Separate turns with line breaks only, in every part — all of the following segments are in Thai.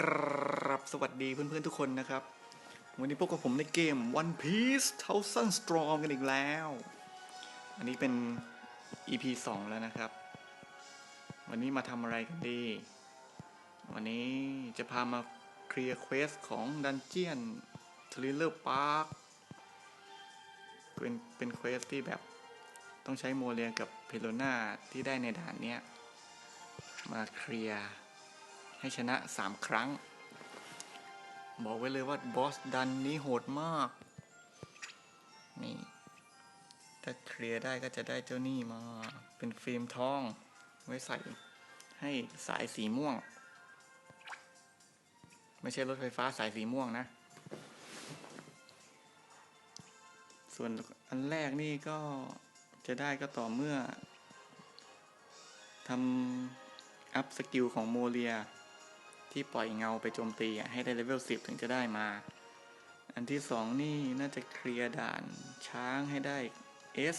ครับสวัสดีเพื่อนๆทุกคนนะครับ วันนี้พบกับผมในเกม One Piece Thousand Storm กันอีกแล้ว อันนี้เป็น EP 2 แล้วนะครับ วันนี้มาทำอะไรกันดี วันนี้จะพามาเคลียร์เควสของดันเจียนทริลเลอร์พาร์คเป็นเป็นเควสที่แบบต้องใช้โมเรียกับเพโลนาที่ได้ในด่านเนี้ยมาเคลียร์ ให้ชนะ 3 ครั้ง บอกไว้เลยว่าบอสดันนี้โหดมาก นี่ ถ้าเคลียร์ได้ก็จะได้เจ้านี่มา เป็นฟิล์มทอง ไว้ใส่ให้สายสีม่วง ไม่ใช่รถไฟฟ้าสายสีม่วงนะ ส่วนอันแรกนี่ก็จะได้ก็ต่อเมื่อทำอัพสกิลของโมเรีย ที่ปล่อยเงาไปโจมตีให้ได้เลเวล10 ถึงจะได้มา อันที่สองนี่น่าจะเคลียร์ด่านช้างให้ได้ S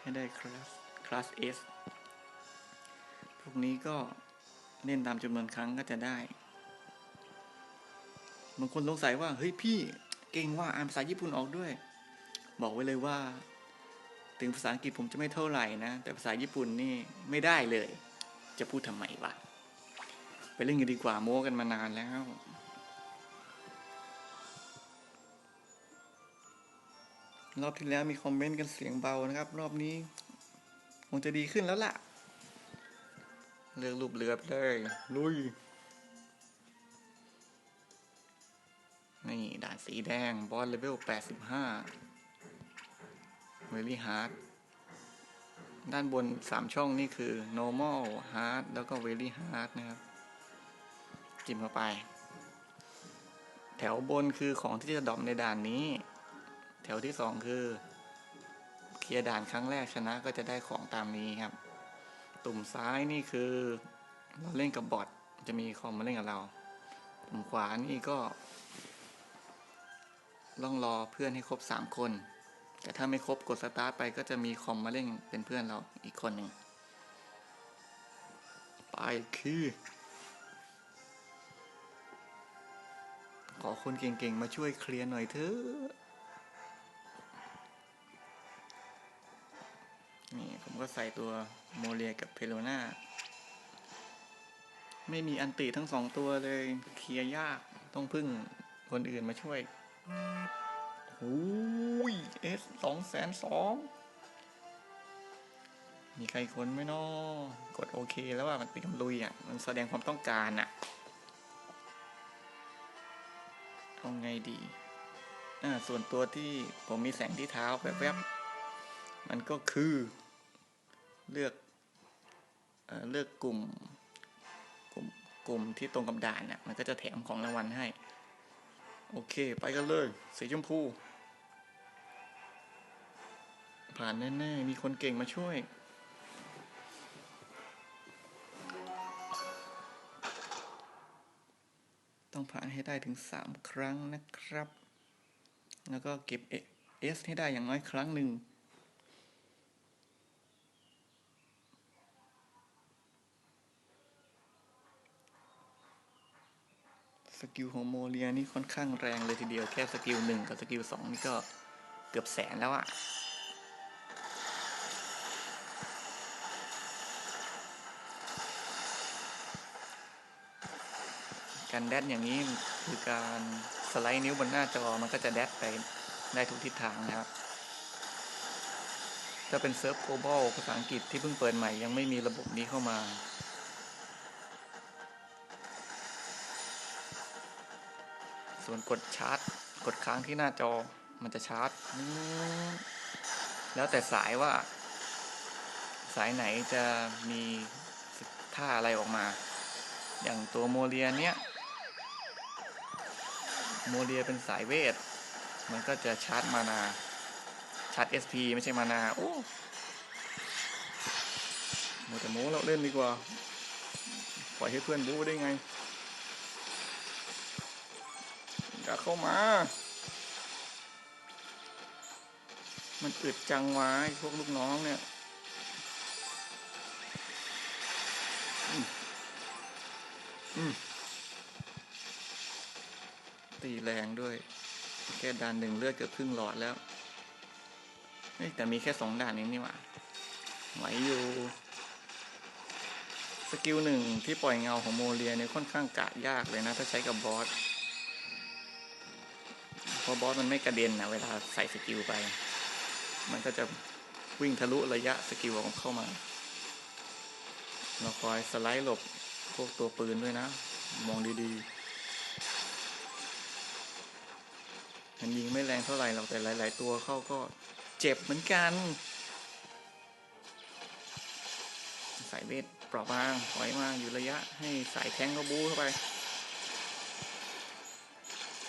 ให้ได้คลาสคลาส S พวกนี้ก็เล่นตามจำนวนครั้งก็จะได้ บางคนสงสัยว่า เฮ้ยพี่เก่งว่าอ่านภาษาญี่ปุ่นออกด้วย บอกไว้เลยว่า ถึงภาษาอังกฤษผมจะไม่เท่าไหร่นะ แต่ภาษาญี่ปุ่นนี่ไม่ได้เลย จะพูดทำไมวะ เล่นกันดีกว่าโม้กันมานานแล้วรอบที่แล้วมีคอมเมนต์กันเสียงเบานะครับ รอบนี้ คงจะดีขึ้นแล้วล่ะ เลือกรูปเรือไปเลย ลุย นี่ด่านสีแดง บอสเลเวล 85เวลี่ฮาร์ดด้านบน 3 ช่องนี่คือ normal hard แล้วก็ very hard นะครับ จิ้มเข้าไป แถวบนคือของที่จะดรอปในด่านนี้ แถวที่สองคือ เคลียร์ด่านครั้งแรกชนะก็จะได้ของตามนี้ครับ ตุ่มซ้ายนี่คือเราเล่นกับบอทจะมีคอมมาเล่นกับเรา ตุ่มขวานี่ก็ต้องรอเพื่อนให้ครบสามคน แต่ถ้าไม่ครบกดสตาร์ทไปก็จะมีคอมมาเล่นเป็นเพื่อนเราอีกคนหนึ่งไปคือ ขอคนเก่งๆ มาช่วยเคลียร์หน่อยเถอะนี่ผมก็ใส่ตัวโมเรียกับเพโลนาไม่มีอันติทั้งสองตัวเลยเคลียร์ยากต้องพึ่งคนอื่นมาช่วยโอ้ยเอสสองแสนสองมีใครคนไหมนอกดโอเคแล้วว่ามันเป็นกำลุยอะ มันแสดงความต้องการอะ เอาไงดีอ่าส่วนตัวที่ผมมีแสงที่เท้าแวบๆมันก็คือเลือกเอเลือกกลุ่มกลุ่มกลุ่มที่ตรงกับด่านน่ะมันก็จะแถมของรางวัลให้ โอเค ไปกันเลย สีชมพู ผ่านแน่ ๆ มีคนเก่งมาช่วย ต้องผ่านให้ได้ถึง 3 ครั้งนะครับ แล้วก็เก็บ S ให้ได้อย่างน้อยครั้งหนึ่งสกิลของโมเลียนี่ค่อนข้างแรงเลยทีเดียวแค่สกิลหนึ่งกับสกิลสองนี่ก็เกือบแสนแล้วอะ การแดดอย่างนี้คือการสไลด์นิ้วบนหน้าจอมันก็จะแดดไปได้ทุกทิศทางนะครับถ้าเป็นเซิร์ฟโกลบอลภาษาอังกฤษที่เพิ่งเปิดใหม่ยังไม่มีระบบนี้เข้ามา ส่วนกดชาร์จ กดค้างที่หน้าจอมันจะชาร์จ แล้วแต่สายว่า สายไหนจะมีท่าอะไรออกมา อย่างตัวโมเรียเนี้ย โมเรียเป็นสายเวท มันก็จะชาร์จมานา ชาร์จ SP ไม่ใช่มานา โอ้โมแต่โมเราเล่นดีกว่า ปล่อยให้เพื่อนบู๊ได้ไง อย่าเข้ามา มันอึดจังวะไอ้พวกลูกน้องเนี่ย แรงด้วย แค่ด่านหนึ่งเลือดเกือบครึ่งหลอดแล้วแต่มีแค่สองด่านนี้นี่หว่าไหวอยู่สกิลหนึ่งที่ปล่อยเงาของโมเรียเนี่ยค่อนข้างกะยากเลยนะ ถ้าใช้กับบอสเพราะบอสมันไม่กระเด็นนะเวลาใส่สกิลไป มันก็จะวิ่งทะลุระยะสกิลของเข้ามา เราคอยสไลด์หลบพวกตัวปืนด้วยนะ มองดีๆ มันยิงไม่แรงเท่าไหร่หรอกแต่หลาย ๆ ตัวเข้าก็เจ็บเหมือนกันสายเวทเปราะบางถอยมาอยู่ระยะให้สายแทงเขาบูเข้าไป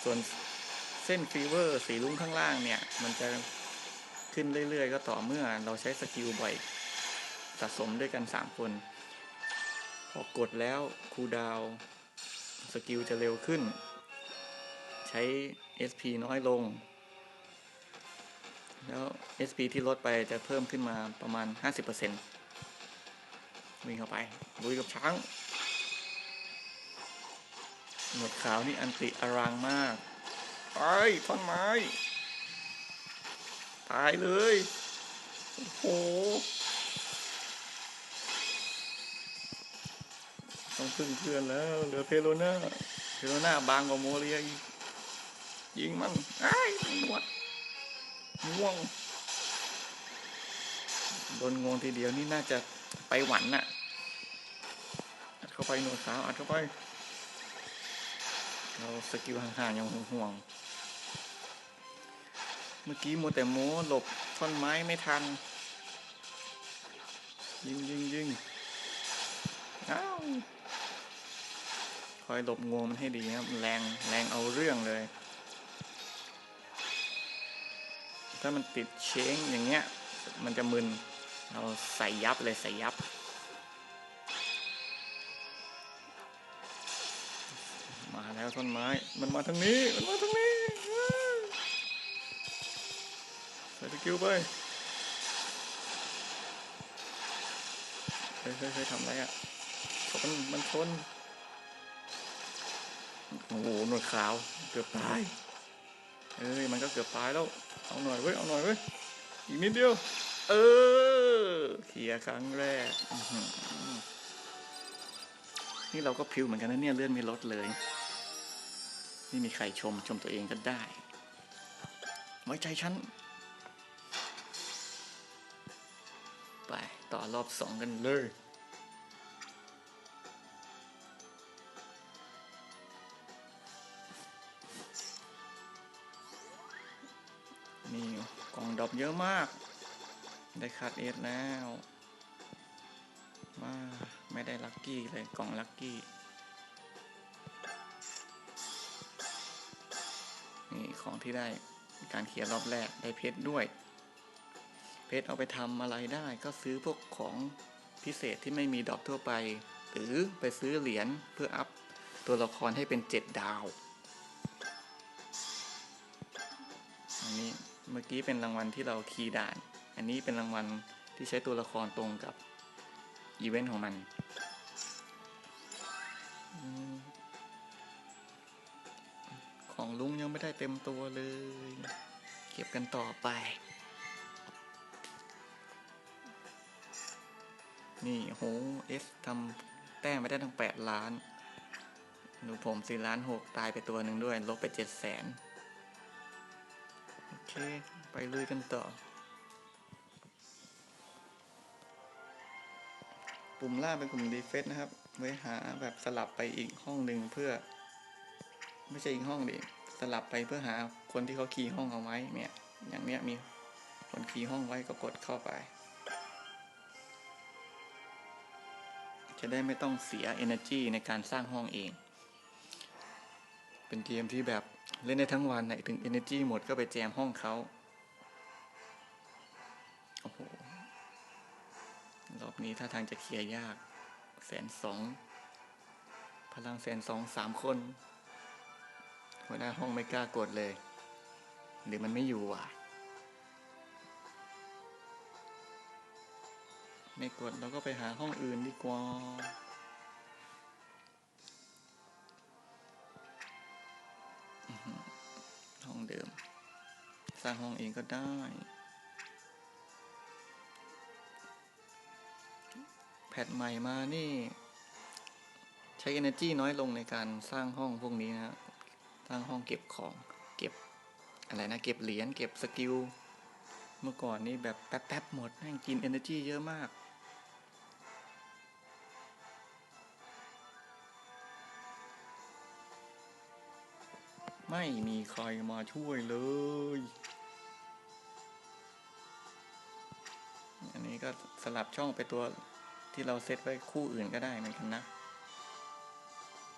ส่วนเส้นฟีเวอร์สีลุ้งข้างล่างเนี่ย มันจะขึ้นเรื่อย ๆ ก็ต่อเมื่อเราใช้สกิลบ่อยสะสมด้วยกัน 3 คน พอกดแล้วคูดาวสกิลจะเร็วขึ้น ใช้ SP น้อยลง แล้ว SP ที่ลดไปจะเพิ่มขึ้นมาประมาณ 50%วิ่งเข้าไปลุยกับช้าง หนวดขาวนี่อันติอรังมากไปท่อนไม้ ตายเลย โอ้โห ต้องพึ่งเพื่อนแล้ว เหลือเพโลน่าเพโลน่าบางกว่าโมเรียอีก ยิงมันไอ้หนวดง่วงโดนงวงทีเดียวนี่น่าจะไปหวันน่ะอัดเข้าไปหนวดขาวอัดเข้าไป เราสกิลห่างๆยังห่วงเมื่อกี้มัวแต่โม้หลบท่อนไม้ไม่ทัน ยิงยิงยิงอ้าวคอยหลบงวงมันให้ดีครับ แรงแรงเอาเรื่องเลย ถ้ามันติดเช้งอย่างเงี้ย มันจะมึน เราใส่ยับเลยใส่ยับ มาแล้วต้นไม้ มันมาทางนี้ มันมาทางนี้ ใส่สกิลไปเฮ้ยเฮ้ยเฮ้ยทำไรอะชนมันชน โอ้โหหนวดขาว เกือบตาย เอ้ยมันก็เกือบตายแล้ว เอาหน่อยเว้ย เอาหน่อยเว้ย อีกนิดเดียว เออเคลียครั้งแรก นี่เราก็พิวเหมือนกันนะเนี่ยเลื่อนไม่ลดเลยไม่มีใครชมชมตัวเองก็ได้ ไว้ใจฉัน ไปต่อรอบสองกันเลย กล่องดรอปเยอะมาก ได้คัดเอสแล้วมาไม่ได้ลัคกี้เลยกล่องลัคกี้นี่ของที่ได้การเขียนรอบแรกได้เพชรด้วย เพชรเอาไปทำอะไรได้ก็ซื้อพวกของพิเศษที่ไม่มีดอกทั่วไป หรือไปซื้อเหรียญเพื่ออัพตัวละครให้เป็นเจ็ดดาว เมื่อกี้เป็นรางวัลที่เราคีย์ด่าน อันนี้เป็นรางวัลที่ใช้ตัวละครตรงกับอีเวนต์ของมันของลุงยังไม่ได้เต็มตัวเลย เก็บกันต่อไป นี่โหเอสทำแต้มไปได้ทั้งแปดล้าน ดูผมสี่ล้านหกตายไปตัวหนึ่งด้วย ลบไปเจ็ดแสน เค ไปเลยกันต่อ ปุ่มล่าเป็นปุ่มดีเฟสนะครับ ไว้หาแบบสลับไปอีกห้องหนึ่งเพื่อ ไม่ใช่อีกห้องดิ สลับไปเพื่อหาคนที่เขาคีย์ห้องเอาไว้เนี่ย อย่างเนี้ยมีคนคีย์ห้องไว้ก็กดเข้าไป จะได้ไม่ต้องเสีย energy ในการสร้างห้องเอง เป็นเกมที่แบบ เล่นได้ทั้งวันไหนถึง energy หมดก็ไปแจมห้องเขาโอ้โหรอบนี้ถ้าทางจะเคลียร์ยากแสนสองพลังแสนสองสามคน หัวหน้าห้องไม่กล้ากดเลย หรือมันไม่อยู่ว่ะ ไม่กดเราก็ไปหาห้องอื่นดีกว่า สร้างห้องเองก็ได้ แพทใหม่มานี่ ใช้ energy น้อยลงในการสร้างห้องพวกนี้นะสร้างห้องเก็บของเก็บอะไรนะ เก็บเหรียญเก็บสกิล เมื่อก่อนนี่แบบแป๊บๆหมดแม่งกิน energy เยอะมาก ไม่มีใครมาช่วยเลย อันนี้ก็สลับช่องไปตัวที่เราเซตไว้คู่อื่นก็ได้เหมือนกันนะ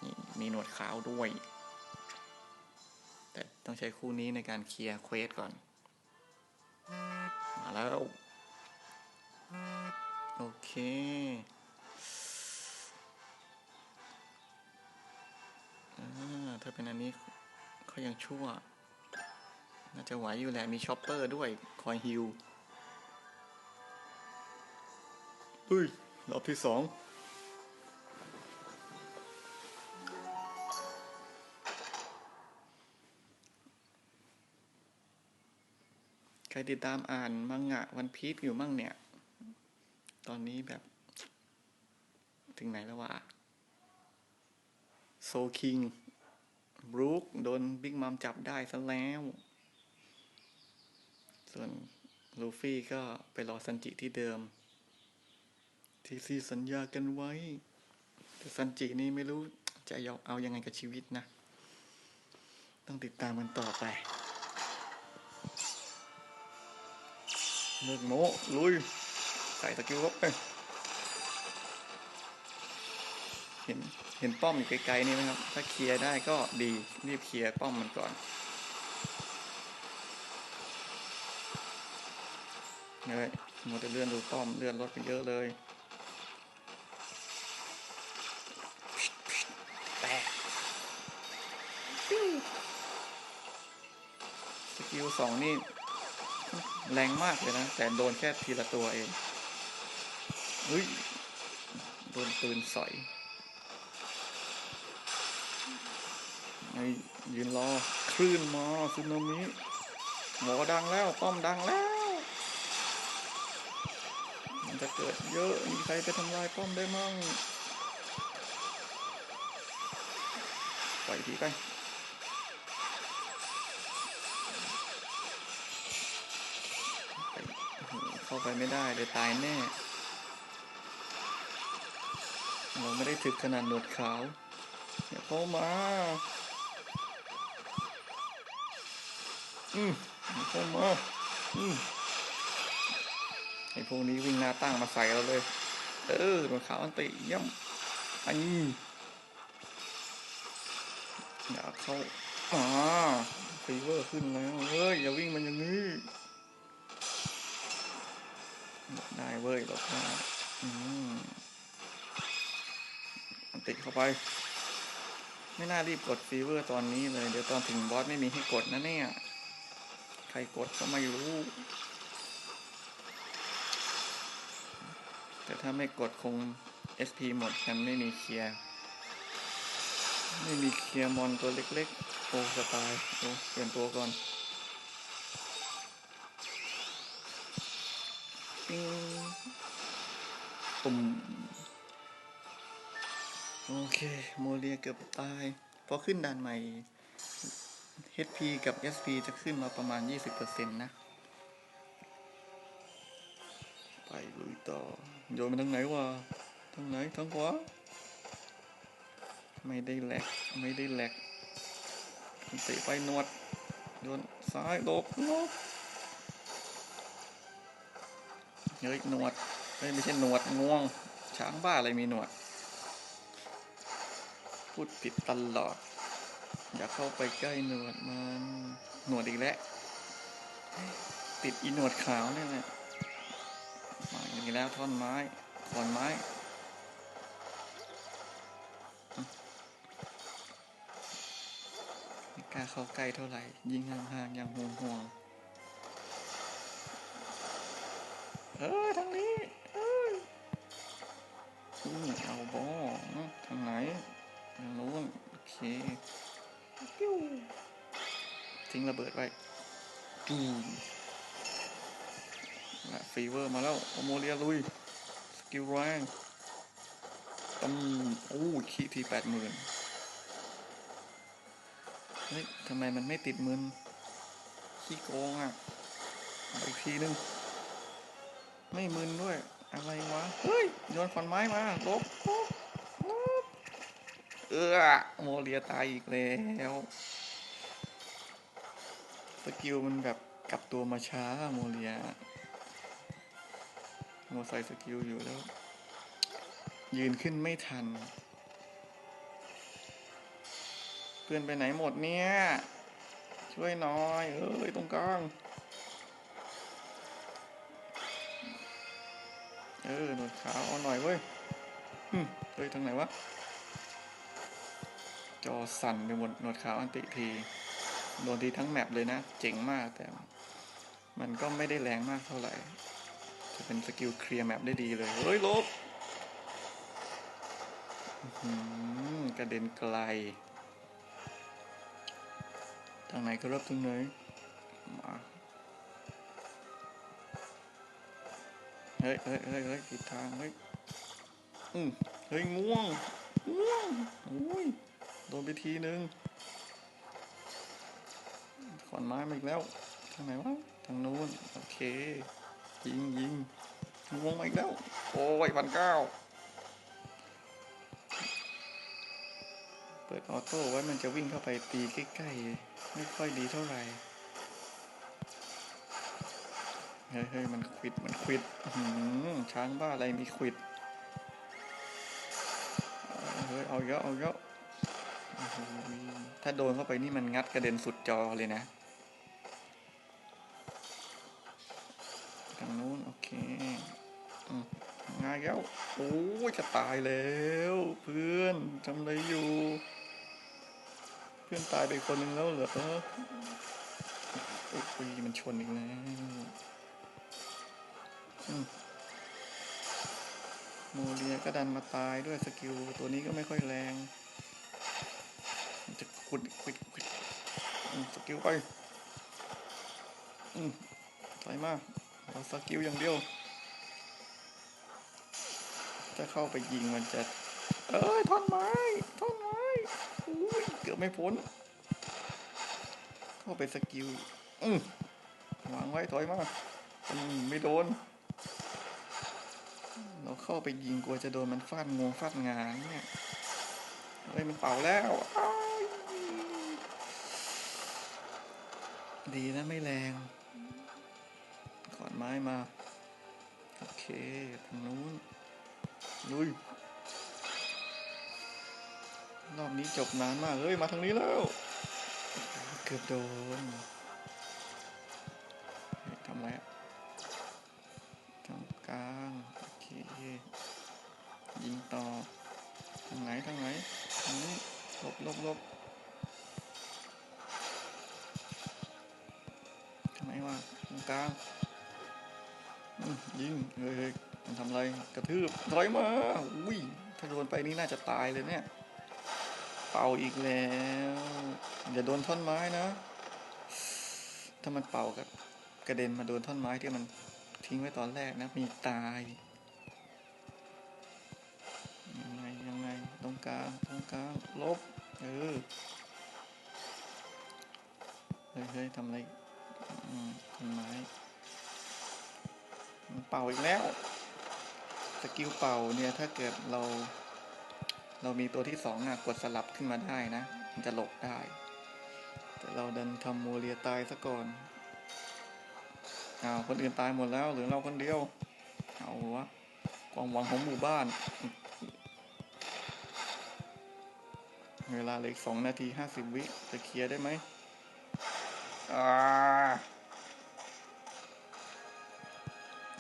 นี่มีหนวดขาวด้วย แต่ต้องใช้คู่นี้ในการเคลียร์เควสก่อน มาแล้ว โอเคอถ้าเป็นอันนี้ เขายังชั่ว น่าจะไหวอยู่แหละ มีช็อปเปอร์ด้วย คอยฮิลเฮ้ย รอบที่สองใครติดตามอ่านมังงะวันพีชอยู่มั่งเนี่ย ตอนนี้แบบ ถึงไหนแล้ววะ โซคิง บรูคโดนบิ๊กมัมจับได้ซะแล้ว ส่วนลูฟี่ก็ไปรอซันจิที่เดิม ที่ซีสัญญากันไว้ แต่ซันจินี่ไม่รู้จะเอาเอายังไงกับชีวิตนะ ต้องติดตามกันต่อไปเลิกโมลุย ใส่สกิลเข้าไป เห็นเห็นป้อมอยู่ไกลๆนี่ไหมครับ ถ้าเคลียร์ได้ก็ดีรีบเคลียร์ป้อมมันก่อนเลยมัวแต่เลื่อนดูป้อมเลื่อนรถไปเยอะเลยแตกปิ้วสกิลสองนี่ แรงมากเลยนะ แต่โดนแค่ทีละตัวเองเฮ้ยโดนปืนสอย ยืนรอคลื่นมาสึนามิหมอดังแล้วป้อมดังแล้ว มันจะเกิดเยอะมีใครไปทำลายป้อมได้มั่งปล่อยทีไปเข้าไปไม่ได้เลยตายแน่ เราไม่ได้ถึกขนาดหนวดขาวอย่าเข้ามา อืมเข้ามาอืมไอพวกนี้วิ่งหน้าตั้งมาใส่เราเลย เออหนขาวอันติย่ำอันนี้อย่าเข้าอ่าฟีเวอร์ขึ้นแล้วเฮ้ยอย่าวิ่งมันอย่างนี้ได้เว้ยหลบได้อืมมันติดเข้าไป ไม่น่ารีบกดฟีเวอร์ตอนนี้เลย เดี๋ยวตอนถึงบอสไม่มีให้กดนะเนี่ย รกดก็ไม่รู้ แต่ถ้าไม่กดคง SP หมดกันไม่มีเคลียร์ ไม่มีเคลียร์มอนตัวเล็กๆ โอ้สตายโอ้เปลี่ยนตัวก่อน ปิ้งตุ่มโอเค โมเรียเกือบตาย พอขึ้นด่านใหม่ HP กับ SP จะขึ้นมาประมาณ 20%นะ ไปลุยต่อ โยนไปทางไหนวะ ทางไหน ทางขวา ไม่ได้แหลก ไม่ได้แหลกเตะไปนวด โยนซ้ายลบลบเฮ้ยหนวดไม่ใช่หนวดง่วง ช้างบ้าอะไรมีหนวด พูดผิดตลอด อย่าเข้าไปใกล้หนวดมันหนวดอีกแล้วติดอีหนวดขาวเนี่ยแหละมาอีกแล้วท่อนไม้ขอนไม้ไม่กล้าเข้าใกล้เท่าไหร่ ยิงห่างๆอย่างห่วงๆเออทางนี้เอ้ยอืมเอาบอทางไหนทางนู้นโอเค ทิ้งระเบิดไว้จูและฟีเวอร์มาแล้ว โอโมเรียลุย สกิลแรงตั้มโอ้คีทีแปดหมื่นเฮ้ยทำไมมันไม่ติดมืนขี้โกงอะอีกทีนึง ไม่มึนด้วย อะไรวะ เฮ้ย โยนขอนไม้มา ลบลบลบ เออโมเรียตายอีกแล้วสกิลมันแบบกลับตัวมาช้าโมเรียโมใส่สกิลอยู่แล้ว ยืนขึ้นไม่ทัน เพื่อนไปไหนหมดเนี่ย ช่วยหน่อยเอ้ยตรงกลางเออหนวดขาวเอาหน่อยเว้ยเฮ้ยทางไหนวะ จอสั่นไปหมดหนวดขาวอันติทีโดนทีทั้งแมปเลยนะ เจ๋งมากแต่ มันก็ไม่ได้แรงมากเท่าไหร่ จะเป็นสกิลเคลียร์แมปได้ดีเลย เฮ้ยลบกระเด็นไกลทางไหนก็รับทางไหนมาเฮ้ยเฮ้ยเฮ้ยเฮ้ยผิดทาง เฮ้ย อืมเฮ้ย ง่วง ง่วงอุ้ย ดนไปทีนึงขอนไม้มาอีกแล้ว ทางไหนวะ ทางนู้น โอเค ยิงยิงงวงมาอีกแล้ว โอ้ยพันเก้า เปิดออโต้ไว้มันจะวิ่งเข้าไปตีใกล้ๆ ไม่ค่อยดีเท่าไหร่ เฮ้ยเฮ้ยมันควิด มันควิดอื้อหือช้างบ้าอะไรมีควิด เฮ้ย เอาเยอะ เอาเยอะ ถ้าโดนเข้าไปนี่มันงัดกระเด็นสุดจอเลยนะทางนู้นโอเคง่ายแล้วโอ้ยจะตายแล้ว เพื่อนทำอะไรอยู่ เพื่อนตายไปคนหนึ่งแล้วเหรอโอ้ยมันชนอีกแล้วโมเรียก็ดันมาตายด้วยสกิลตัวนี้ก็ไม่ค่อยแรง ขุดขุดขุดสกิลไปอืมถอยมาเอาสกิลอย่างเดียวถ้าเข้าไปยิงมันจะ เอ้ยท่อนไม้ท่อนไม้อุ้ยเกือบไม่พ้น เข้าไปสกิลอืมวางไว้ถอยมาอืมไม่โดน เราเข้าไปยิงกลัวจะโดนมันฟาดงวงฟาดงานเนี่ยเฮ้ยมันเป่าแล้วอ้า ดีนะไม่แรง ขอนไม้มา โอเคทางนู้นลุยรอบนี้จบนานมาก เฮ้ย มาทางนี้แล้ว เกือบโดนทำไรอะทางกลาง โอเค ยิงต่อ ทางไหน ทางไหนทางนี้ลบลบลบ กลางยิงเฮ้ยมันทำอะไรกระทืบถอยมาอุ้ยถ้าโดนไปนี่น่าจะตายเลยเนี่ย เป่าอีกแล้วอย่าโดนท่อนไม้นะ ถ้ามันเป่ากับกระเด็นมาโดนท่อนไม้ที่มันทิ้งไว้ตอนแรกนะ มีตายยังไงยังไงตรงกลางตรงกลางลบเออเฮ้ยเฮ้ยทำอะไร ต้นไม้มันเป่าอีกแล้ว สกิลเป่าเนี่ย ถ้าเกิดเรา เรามีตัวที่สองอะกดสลับขึ้นมาได้นะ มันจะหลบได้ แต่เราดันทำโมเรียตายซะก่อนอ้าวคนอื่นตายหมดแล้วหลือเราคนเดียว เอาวะความหวังของหมู่บ้าน เวลาเหลือสองนาทีห้าสิบวิจะเคลียร์ได้ไหม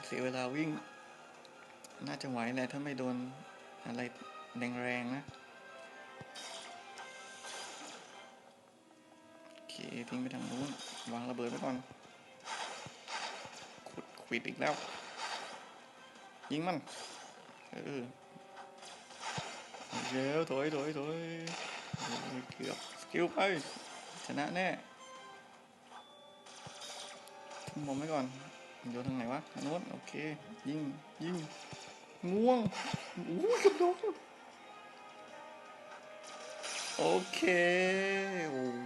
เสียเวลาวิ่ง น่าจะไหวแหละถ้าไม่โดนอะไรแรงๆนะ โอเค ทิ้งไปทางนู้น วางระเบิดไว้ก่อน ขุดขิดอีกแล้ว ยิงมัน เออเดี๋ยวถอยถอยถอยเกือบสกิลไป ชนะแน่ มองไว้ก่อนโยนทางไหนวะทางโน้นโอเค ยิงยิงง่วงอู้กระโดดโอเคโอ้ย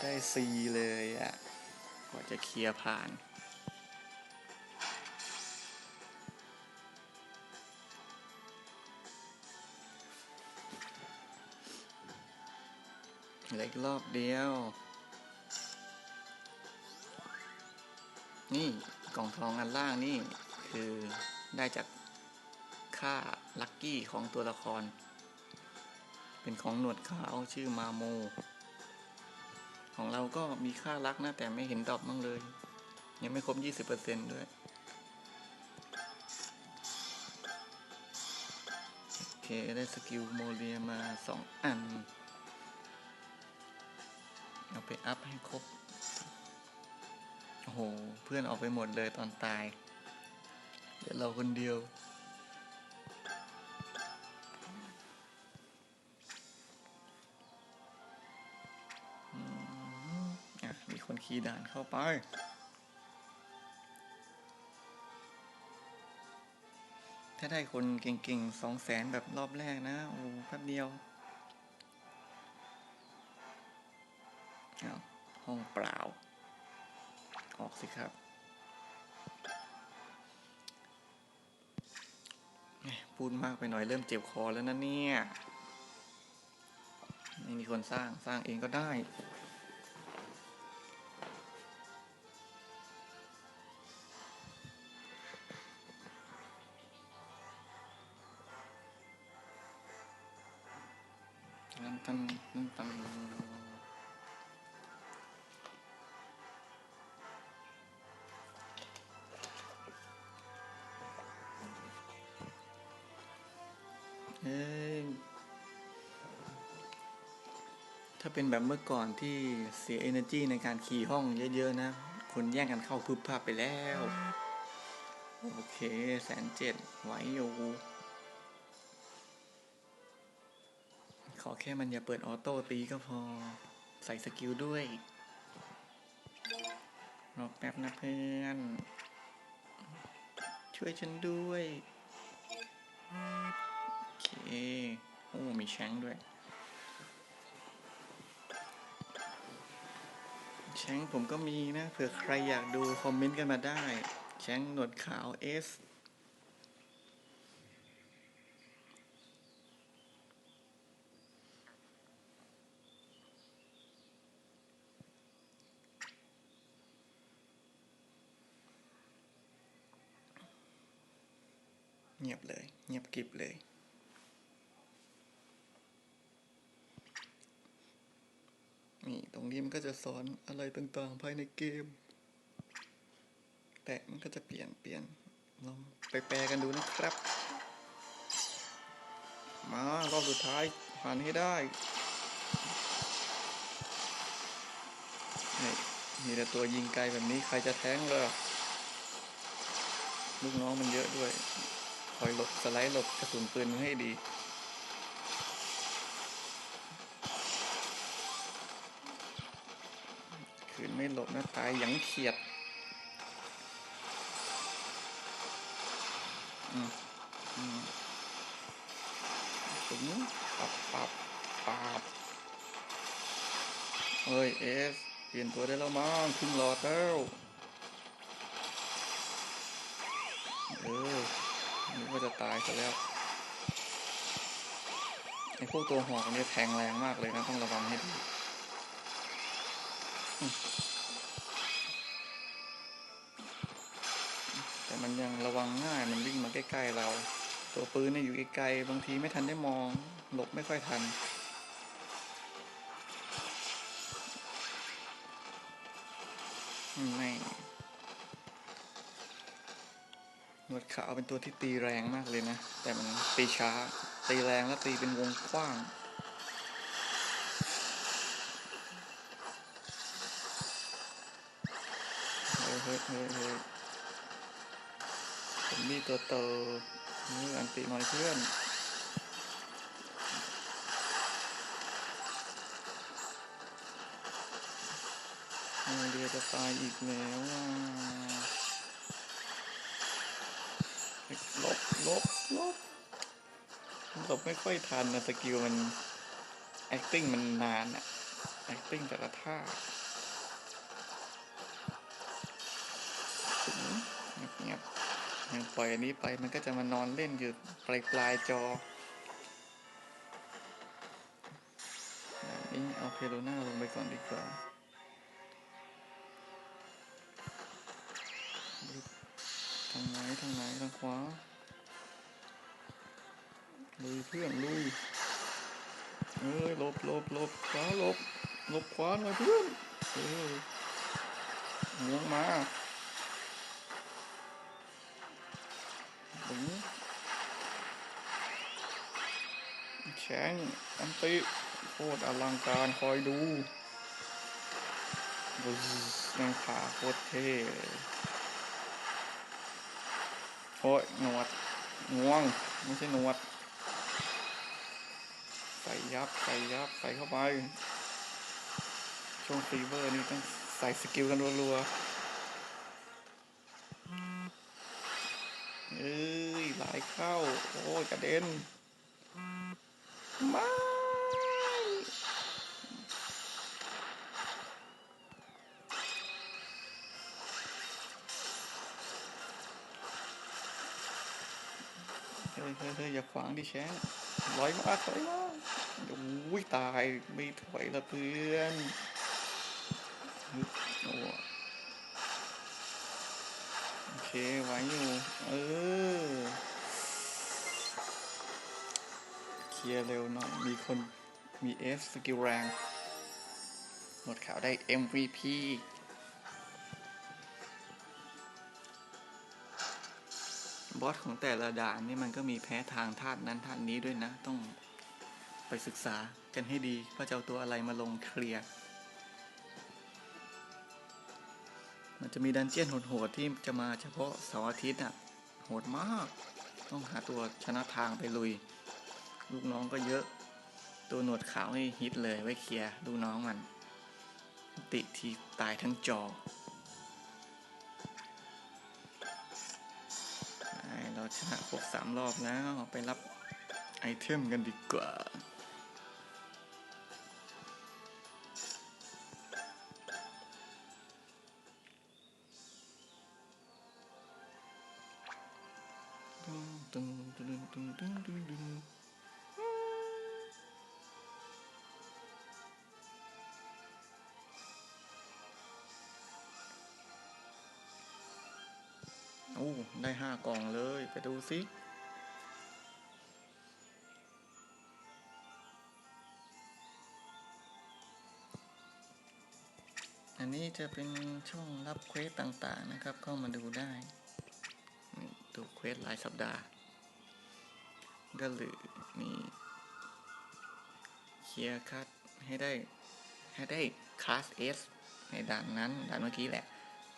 ได้ซีเลยอะกว่าจะเคลียร์ผ่าน เหลืออีกรอบเดียว นี่กล่องทองอันล่างนี่คือได้จากค่าลัคกี้ของตัวละคร เป็นของหนวดขาวชื่อมาโม ของเราก็มีค่ารักนะ แต่ไม่เห็นดอกมั้งเลย ยังไม่ครบ 20%ด้วย โอเค ได้สกิลโมเลียมา 2 อัน เอาไปอัพให้ครบ โอ้โห เพื่อนออกไปหมดเลยตอนตาย เดี๋ยวเราคนเดียวอืมอะมีคนขี่ด่านเข้าไปถ้าได้คนเก่งๆสองแสนแบบรอบแรกนะ โอ้แป๊บเดียว ห้องเปล่า ออกสิครับพูดมากไปหน่อยเริ่มเจ็บคอแล้วนะเนี่ยไม่มีคนสร้างสร้างเองก็ได้ตันตันตันตัน เป็นแบบเมื่อก่อนที่เสีย energy ในการขี่ห้องเยอะๆนะ คนแย่งกันเข้าพึบภาพไปแล้ว โอเคแสนเจ็ดไหวอยู่ขอแค่มันอย่าเปิดออโต้ตีก็พอใส่สกิลด้วยรอแป๊บนะเพื่อน ช่วยฉันด้วย โอเค โอ้ มีแชงด้วย แชงผมก็มีนะ เผื่อใครอยากดูคอมเมนต์กันมาได้ แชงหนวดขาว S เงียบเลย เงียบกริบเลย นี่ตรงนี้มันก็จะสอนอะไรต่างๆ ภายในเกม แต่มันก็จะเปลี่ยนเปลี่ยนลองไปแปลกันดูนะครับ มารอบสุดท้ายผ่านให้ได้นี่มีแต่ตัวยิงไกลแบบนี้ใครจะแท้งเลยลูกน้องมันเยอะด้วย คอยหลบสไลด์หลบกระสุนปืนให้ดี คืนไม่หลบนะตายหยังเขียดอืมอืมถึงปับปับปับเฮ้ยเอสเปลี่ยนตัวได้แล้วมั้งครึ่งหลอดแล้วเออนึกว่าจะตายซะแล้วไอ้พวกตัวหอกอันนี้แทงแรงมากเลยนะ ต้องระวังให้ดี มันยังระวังง่ายมันวิ่งมาใกล้ๆเรา ตัวปืนเนี่ยอยู่ไกลๆบางทีไม่ทันได้มอง หลบไม่ค่อยทัน ไม่หนวดขาวเป็นตัวที่ตีแรงมากเลยนะ แต่มันตีช้า ตีแรงแล้วตีเป็นวงกว้างเฮ้ยเฮ้ยเฮ้ยเฮ้ย ผมมีตัวเตนี่อันติมอยเพื่อนเรือจะตายอีกแล้วอะลบลบลบลบไม่ค่อยทันนะสกิลมัน acting มันนานอะ acting แต่ละท่า ยังปล่อยอันนี้ไปมันก็จะมานอนเล่นอยู่ปลายปลายๆจออนนี้เอาเพโลน่าลงไปก่อนดีกว่าทางไหนทางไหนทางขวาลุยเพื่อนลุยเอ้ยหลบหลบหลบขวาหลบหลบขวาหน่อยเพื่อนเออหวงมาึงแข้งอันติโคตรอลังการคอยดูบูแม่งขาโคตรเท่เลยโอ้ยหนวดง่วง ไม่ใช่หนวด ใส่ยับ ใส่ยับ ใส่เข้าไป ช่วงฟีเวอร์นี่ต้องใส่สกิลกันรัวๆเอ้ยหลาย เข้า โอ้ยกระเด็นไม่เฮ้ยเฮ้ยเฮ้ยอย่าขวางดิแชงถอยมาถอยมาโอ้ยตายไม่ถอยละเพื่อนโอ้โอเคไหวอยู่ เออ เคลียร์เร็วหน่อย มีคนมีเอฟสกิลแรงหมดขาวได้ MVP บอสของแต่ละด่านนี่มันก็มีแพ้ทางธาตุนั้นธาตุนี้ด้วยนะ ต้องไปศึกษากันให้ดีว่าจะเอาตัวอะไรมาลงเคลียร์ มันจะมีดันเจียนโหดๆที่จะมาเฉพาะเสาร์อาทิตย์อะ โหดมาก ต้องหาตัวชนะทางไปลุย ลูกน้องก็เยอะ ตัวหนวดขาวนี่ฮิตเลยไว้เคลียร์ลูกน้องมัน ติทีตายทั้งจอเราชนะครบสามรอบแล้วไปรับไอเทมกันดีกว่าูสิอันนี้จะเป็นช่องรับเควสต่างๆนะครับ เข้ามาดูได้ ดูเควสรายสัปดาห์ ก็หรือมีเคลียร์คัดให้ได้ ให้ได้คลาส S ในด่านนั้น ด่านเมื่อกี้แหละ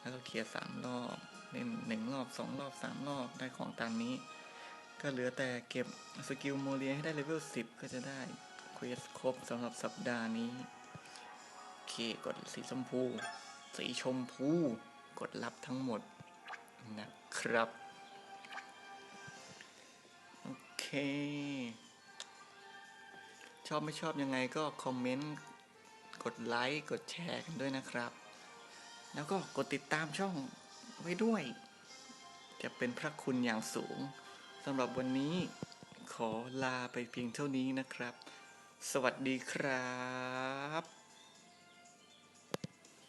แล้วก็เคลียร์สามรอบ เล่นหนึ่งรอบสองรอบสามรอบได้ของตามนี้ ก็เหลือแต่เก็บสกิลโมเลียให้ได้เลเวล10ก็จะได้เควสครบสำหรับสัปดาห์นี้โอเคกดสีชมพู สีชมพู กดรับทั้งหมดนะครับ โอเค ชอบไม่ชอบยังไงก็คอมเมนต์กดไลค์ กดแชร์กันด้วยนะครับ แล้วก็กดติดตามช่อง ไว้ด้วย จะเป็นพระคุณอย่างสูงสำหรับวันนี้ขอลาไปเพียงเท่านี้นะครับ สวัสดีครับ